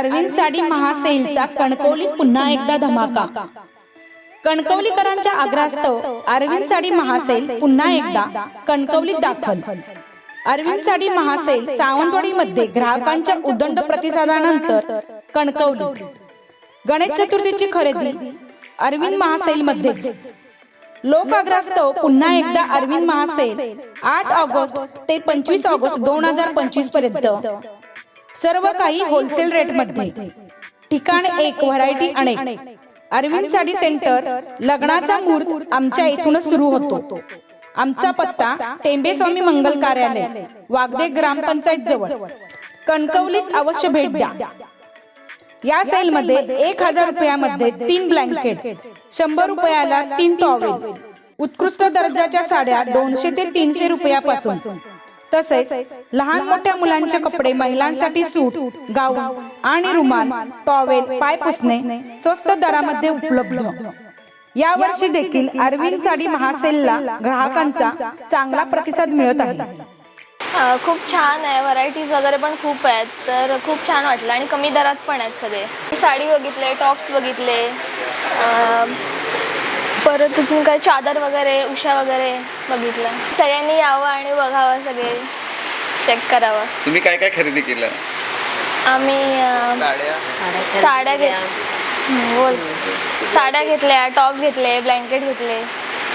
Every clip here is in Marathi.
अरविंद साडी महासेलचा कणकवलीत पुन्हा एकदा धमाका. कणकवलीकरांच्या आग्रहास्तव अरविंद साडी महासेल पुन्हा एकदा कणकवलीत दाखल. अरविंद साडी महासेल सावंतवाडीमध्ये ग्राहकांच्या उदंड प्रतिसादानंतर कणकवली गणेश चतुर्थीची खरेदी. अरविंद महासेल मध्येच लोक आग्रहास्तव पुन्हा एकदा अरविंद महासेल आठ ऑगस्ट ते पंचवीस ऑगस्ट दोन हजार पंचवीसपर्यंत. सर्व काही होलसेल रेटमध्ये. ठिकाण एक व्हरायटी अनेक. अरविंद साडी सेंटर लग्नाचा मुहूर्त आमच्या इथूनच सुरू होतो. आमचा पत्ता टेंबे स्वामी मंगल कार्यालय वागदे ग्रामपंचायत जवळ. कणकवलीत अवश्य भेट द्या. या सेल मध्ये एक हजार रुपयामध्ये तीन ब्लँकेट शंभर रुपयाला तीन टॉवेल उत्कृष्ट दर्जाच्या साड्या दोनशे ते तीनशे रुपयापासून. तसेच लहान मोठ्या मुलांचे कपडे महिलांसाठी सूट गाऊन आणि रुमाल टॉवेल पाय पुसणे स्वस्त दरामध्ये उपलब्ध. या वर्षी देखील अरविंद साडी महासेलला ग्राहकांचा चांगला प्रतिसाद मिळत आहे. खूप छान आहे व्हरायटीज वगैरे पण खूप आहेत तर खूप छान वाटलं आणि कमी दरात पण आहेत सगळे. साडी बघितले टॉप्स बघितले अ, परत अजून काय चादर वगैरे उषा वगैरे बघितलं. सगळ्यांनी यावं आणि बघावं सगळे. चेक करावं. तुम्ही काय काय खरेदी केलं? आम्ही अ, साड्या. घेत हं, बोल. साड्या घेतल्या टॉप घेतले ब्लँकेट घेतले.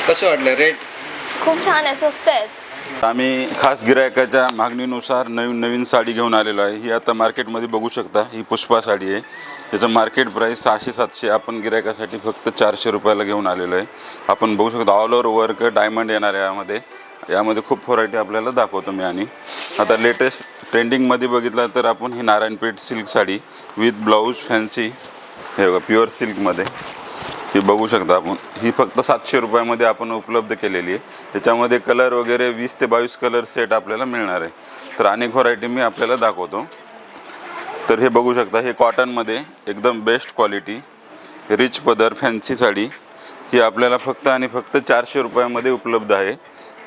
कसं वाटलं? रेट खूप छान आहे स्वस्त आहेत. आम्ही खास गिरायकाच्या मागणीनुसार नवीन नवीन साडी घेऊन आलेलो आहे. ही आता मार्केटमध्ये बघू शकता. ही पुष्पा साडी आहे. त्याचं मार्केट प्राईस सहाशे सातशे आपण गिरायकासाठी फक्त चारशे रुपयाला घेऊन आलेलो आहे. आपण बघू शकतो ऑल ओव्हर वर्क डायमंड येणार आहे यामध्ये. यामध्ये खूप व्हरायटी आपल्याला दाखवतो मी आणि. आता लेटेस्ट ट्रेंडिंगमध्ये बघितलं तर आपण ही Narayanpeth silk sari with blouse fancy हे बघा प्युअर सिल्कमध्ये ही बघू शकता आपण. ही फक्त सातशे रुपयामध्ये आपण उपलब्ध केलेली आहे. त्याच्यामध्ये कलर वगैरे वीस ते बावीस कलर सेट आपल्याला मिळणार आहे. तर अनेक व्हरायटी मी आपल्याला दाखवतो. तर हे बघू शकता हे कॉटनमध्ये एकदम बेस्ट क्वालिटी रिच पदर फॅन्सी साडी. ही आपल्याला फक्त आणि फक्त चारशे रुपयामध्ये उपलब्ध आहे.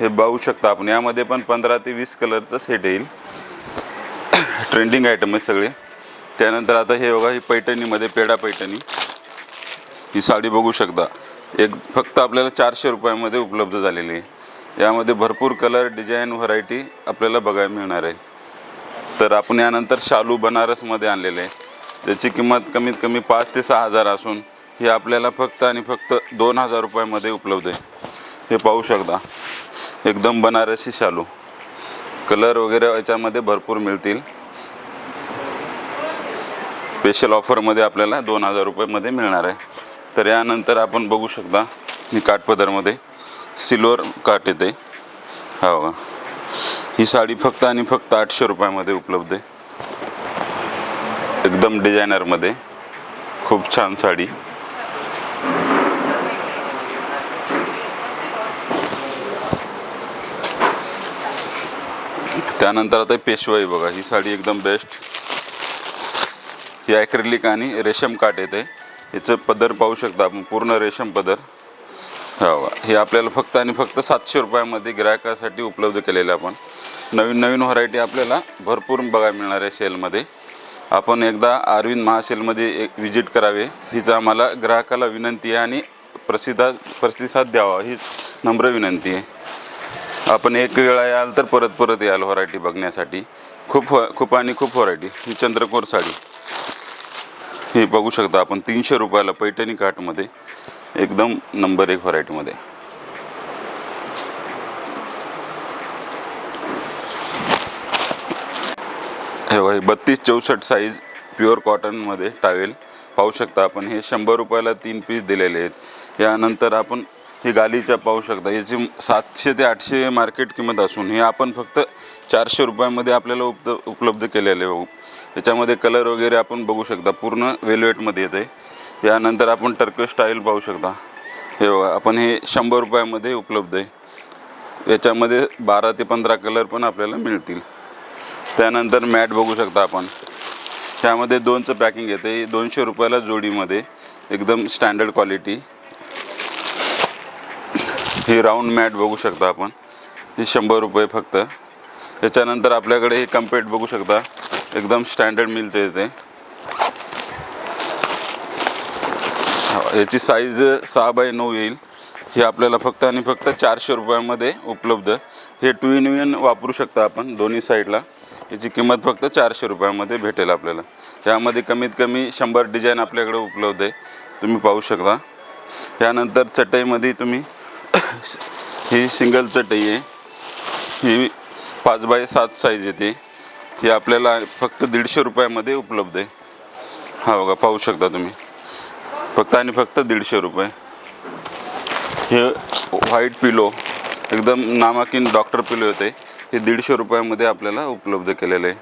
हे बघू शकता आपण. यामध्ये पण पंधरा ते वीस कलरचं सेट येईल. ट्रेंडिंग आयटम आहे सगळे. त्यानंतर आता हे बघा ही पैठणीमध्ये पेडा पैठणी. ही साडी बघू शकता. एक फक्त आपल्याला चारशे रुपयामध्ये उपलब्ध झालेली आहे. यामध्ये भरपूर कलर डिझाईन व्हरायटी आपल्याला बघायला मिळणार आहे. तर आपण यानंतर शालू बनारसमध्ये आणलेले आहे. त्याची किंमत कमीत कमी पाच ते सहा हजार असून ही आपल्याला फक्त आणि फक्त दोन हजार रुपयामध्ये उपलब्ध आहे. हे पाहू शकता. एकदम बनारसी शालू. कलर वगैरे याच्यामध्ये भरपूर मिळतील. स्पेशल ऑफरमध्ये आपल्याला दोन हजार रुपयामध्ये मिळणार आहे. तर यानंतर आपण बघू शकता. ही काठपदरमध्ये सिल्वर काठ येते. हो बघा. ही साडी फक्त आणि फक्त आठशे रुपयामध्ये उपलब्ध आहे. एकदम डिझायनरमध्ये. खूप छान साडी. त्यानंतर आता पेशवाई बघा ही साडी एकदम बेस्ट ही ॲक्रिलिक आणि रेशम काठ येते. याचं पदर पाहू शकता आपण पूर्ण रेशम पदर. हो. हे आपल्याला फक्त आणि फक्त सातशे रुपयामध्ये ग्राहकासाठी उपलब्ध केलेलं आहे आपण. नवीन नवीन व्हरायटी आपल्याला भरपूर बघायला मिळणार आहे सेलमध्ये. आपण एकदा अरविंद महासेलमध्ये एक व्हिजिट करावे. हीच आम्हाला ग्राहकाला विनंती आहे आणि प्रसिद्धा प्रतिसाद द्यावा. हीच नम्र विनंती आहे. आपण एक वेळा याल तर परत परत याल व्हरायटी बघण्यासाठी. खूप खूप आणि खूप व्हरायटी. ही चंद्रकोर साडी. हे बघू शकता आपण तीनशे रुपयाला पैठणी काठमध्ये एकदम नंबर एक व्हरायटीमध्ये. हे बघा, बत्तीस चौसष्ट साईज प्युअर कॉटनमध्ये टावेल. पाहू शकता आपण हे शंभर रुपयाला तीन पीस दिलेले आहेत. यानंतर आपण ही गालीच्या पाहू शकता याची सातशे ते आठशे मार्केट किंमत असून हे आपण फक्त चारशे रुपयामध्ये आपल्याला उपलब्ध उपलब्ध केलेले त्याच्यामध्ये कलर वगैरे आपण बघू शकता. पूर्ण वेलवेटमध्ये येते यानंतर आपण टर्क स्टाईल पाहू शकता. हे बघा आपण हे शंभर रुपयामध्ये उपलब्ध आहे. याच्यामध्ये बारा ते पंधरा कलर पण आपल्याला मिळतील. त्यानंतर मॅट बघू शकता आपण. त्यामध्ये दोनचं पॅकिंग येते दोनशे रुपयाला जोडीमध्ये. एकदम स्टँडर्ड क्वालिटी ही राऊंड मॅट बघू शकता आपण. ही शंभर रुपये फक्त. त्याच्यानंतर आपल्याकडे हे कम्पेट बघू शकता. एकदम स्टँडर्ड मिळते इथे याची साईज सहा बाय नऊ येईल. हे आपल्याला फक्त आणि फक्त चारशे रुपयामध्ये उपलब्ध. हे टू इन वन वापरू शकता आपण दोन्ही साईडला याची किंमत फक्त चारशे रुपयामध्ये भेटेल आपल्याला. यामध्ये कमीत कमी शंभर डिझाईन आपल्याकडे उपलब्ध आहे. तुम्ही पाहू शकता. यानंतर चटईमध्ये तुम्ही ही सिंगल चटई आहे. ही पाच बाय सात साईज येते. ही आपल्याला फक्त दीडशे रुपयामध्ये उपलब्ध आहे. हा बघा पाहू शकता तुम्ही. फक्त आणि फक्त दीडशे रुपये. हे व्हाईट पिलो एकदम नामाकीन डॉक्टर पिलो होते हे दीडशे रुपयामध्ये आपल्याला उपलब्ध केलेलं आहे.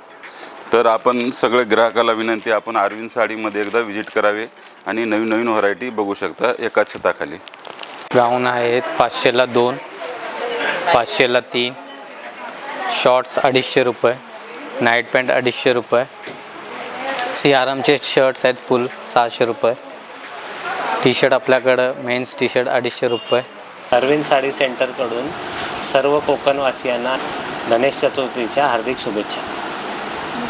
तर आपण सगळे ग्राहकाला विनंती आपण अरविंद साडीमध्ये एकदा व्हिजिट करावे आणि नवीन नवीन व्हरायटी बघू शकता एका छताखाली. गाऊन आहेत पाचशेला दोन पाचशेला तीन शॉर्ट्स अडीचशे रुपये. नाईट पॅन्ट अडीचशे रुपये. सी सियारामचे शर्ट्स आहेत फुल सहाशे रुपये. टी शर्ट आपल्याकडं मेन्स टी शर्ट अडीचशे रुपये. अरविंद साडी सेंटरकडून सर्व कोकणवासियांना गणेश चतुर्थीच्या हार्दिक शुभेच्छा.